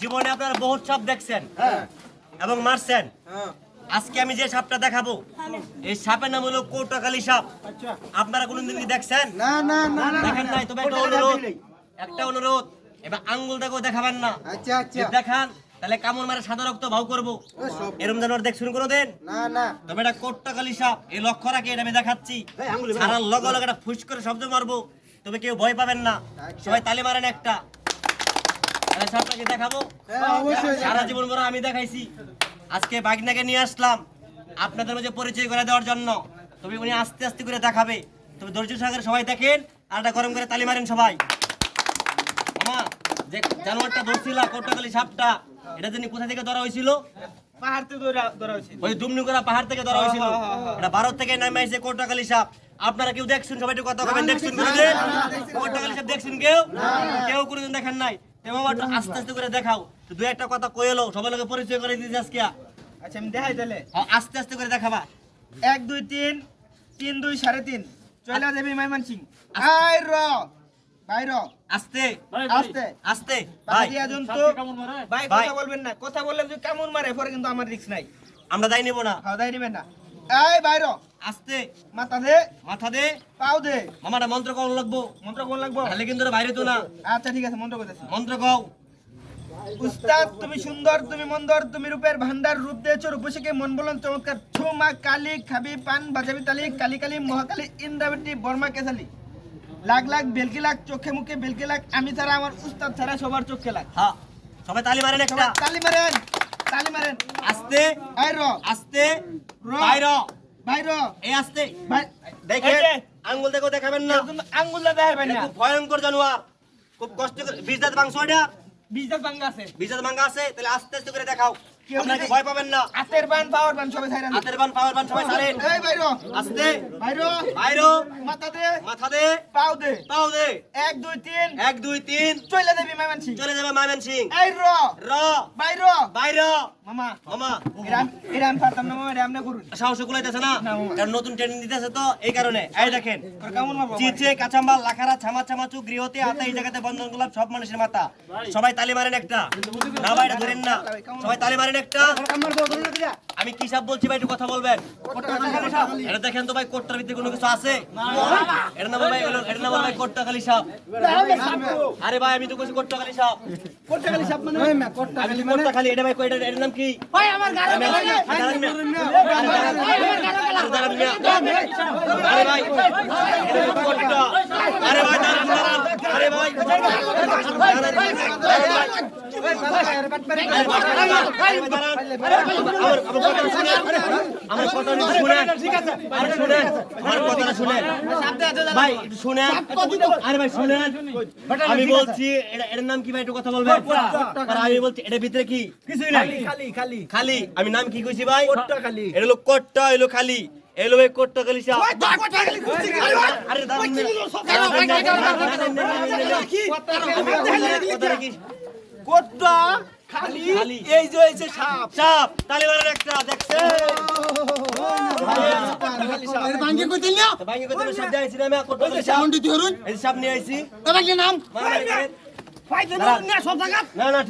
জীবনে আপনারা বহুত সাপ দেখছেন। এবং মারছেন। আজকে আমি যে সাপটা দেখাবো এই সাপের নাম হলো কৌটাকালী সাপ। আপনারা কোনদিন কি দেখছেন? না না না দেখেন নাই তবে একটা অনুরোধ। একটা অনুরোধ এবার আঙ্গুলটাকেও দেখাবেন না। আচ্ছা আচ্ছা। দেখান তাহলে কামড় মারে সাদা রক্ত ভাও করব। এরম যেন দেখ শুরু করে দেন না না। তবে এটা কোট্টাকালী সাপ এই লক্ষ্য রাখে এটা আমি দেখাচ্ছি। সারার লগে লগে একটা ফুস করে শব্দ মারবো তবে কেউ ভয় পাবেন না। সবাই তালে মারেন একটা। সাপটাকে দেখাবো হ্যাঁ সারা জীবন ভরা আমি দেখাইছি আজকে বাগনাকে নিয়ে আসলাম আপনাদের মাঝে পরিচয় করে দেওয়ার জন্য তবে উনি আস্তে আস্তে করে দেখাবে তবে ধৈর্য সবাই দেখেন আর একটা গরম করে তালি মারেন সবাই মামা যে জানোয়ারটা ধরছিলা সাপটা এটা জানি কোথা থেকে ধরা হয়েছিল পাহাড় থেকে ধরা ধরা ওই দুমনিকরা পাহাড় থেকে ধরা হয়েছিল এটা ভারত থেকে নামে কোট্টাকালী সাপ আপনারা কেউ দেখছেন সবাই একটু কথা দেখছেন কোনোদিন সাপ দেখছেন কেউ কেউ কোনোদিন দেখেন নাই তেমন একটু আস্তে আস্তে করে দেখাও। তো দু একটা কথা কইলো সবাই লোকে পরিচয় করে দিতে আজকে। আচ্ছা আমি দেখাই তাহলে। হ্যাঁ, আস্তে আস্তে করে দেখাবা। এক দুই তিন তিন দুই সাড়ে তিন। চলে দেবী মাইমান সিং আই র। ভাই র। আস্তে। আস্তে। আস্তে। ভাই। ভাই। কথা বলবেন না। কথা বললে যদি কেমন মারে পরে কিন্তু আমার রিস্ক নাই। আমরা দায় নিব না। দাই নেবেন না। এই ভাই র আস্তে। মাথা দে। মাথা দে। পাও দে। মামাটা মন্ত্র কম লাগবো? মন্ত্র কোন লাগবো? তাহলে কিন্তু বাইরে তো না আচ্ছা ঠিক আছে মন্ত্র মন্ত্র কও। উস্তাদ তুমি সুন্দর তুমি মন্দর তুমি রূপের ভান্ডার রূপ দিয়েছ রূপসীকে মন বলন চমৎকার। ছু মা কালী খাবি পান বাজাবি তালি কালি কালি মহাকালী ইন্দ্রাবতী বর্মা কেসালি লাখ লাখ বেলকি লাখ চোখে মুখে বেলকি লাখ আমি ছাড়া আমার উস্তাদ ছাড়া সবার চোখে লাখ। হ্যাঁ সবাই তালি মারেন একটা। তালি মারেন। তালি মারেন। আস্তে। আই আস্তে। র। বাইরে। এই আস্তে। দেখেন আঙ্গুল দেখো দেখাবেন না। আঙ্গুল দা দেখাবেন না। খুব ভয়ঙ্কর জানোয়ার। খুব কষ্ট করে বিষ দাঁত মাংস এটা? বিজদাস বাঙ্গা আছে। বিষ দাঁত আছে? তাহলে আস্তে আস্তে করে দেখাও। কেউ আপনারা যদি- কি ভয় পাবেন না। হাতের বান পাওয়ার বান সবাই হাতের বান পাওয়ার বান সবাই ছাড়েন। এই ভাই র আস্তে। ভাই র বাইরে। মাথা দে। মাথা দে। পাও দে। পাও দে। এক দুই তিন। এক দুই তিন। চলে দেবি মাইমান সিং চলে যাবে মাইমেন সিং এই র। র। ভাই র বাইরে। মামা। মামা। এরাম এরাম পারতাম না মামা এরাম না করুন। সাহস কুলাইতেছে না? কারণ নতুন ট্রেনিং দিতেছে তো এই কারণে। এই দেখেন। কেমন মারবো কাঁচাম্বাল লাখারা ছামা ছামাচু গৃহতে আতা এই জায়গাতে বন্ধন গোলাপ সব মানুষের মাথা। সবাই তালি মারেন একটা। না বাইরে ধরেন না। সবাই তালি মারেন একটা আমি কি সব বলছি ভাই একটু কথা বলবেন এটা দেখেন তো ভাই কোটটার ভিতরে কোনো কিছু আছে এটা নাম ভাই এটা নাম ভাই কোট্টা খালি সাপ আরে ভাই আমি তো কইছি কোট্টা খালি সাপ আমি কি কোট্টা খালি এটা ভাই কই- এটা- এটার নাম কি। আরে দাঁড়ান মিয়া। আরে আরে ভাই কোট্টা। আরে ভাই দাঁড়ান দাঁড়ান আরে ভাই দাঁড়ান, দাঁড়ান ভাই। আমার কথাটা শুনেন শুনেন আমার কথাটা শুনেন ভাই শুনেন আরে ভাই শুনেন আমি বলছি এটার নাম কি ভাই? একটু কথা বলবেন? আর আমি বলছি এটার ভিতরে কি কিছুই নাই খালি খালি। খালি আমি নাম কি কইছি ভাই? কোট্টা খালি। এটা হলো কোট্টা এলো খালি। এলো ভাই কোট্টা খালি সাপ আরে? কোট্টা খালি। এই যে এই যে সাপ। সাপ তালি একটা দেখছে? ভাঙ্গি আমি কোট্টা সাপ সাউন্ড দিতে এই সাপ নিয়ে আইছি। এবার নাম? সব জায়গা না না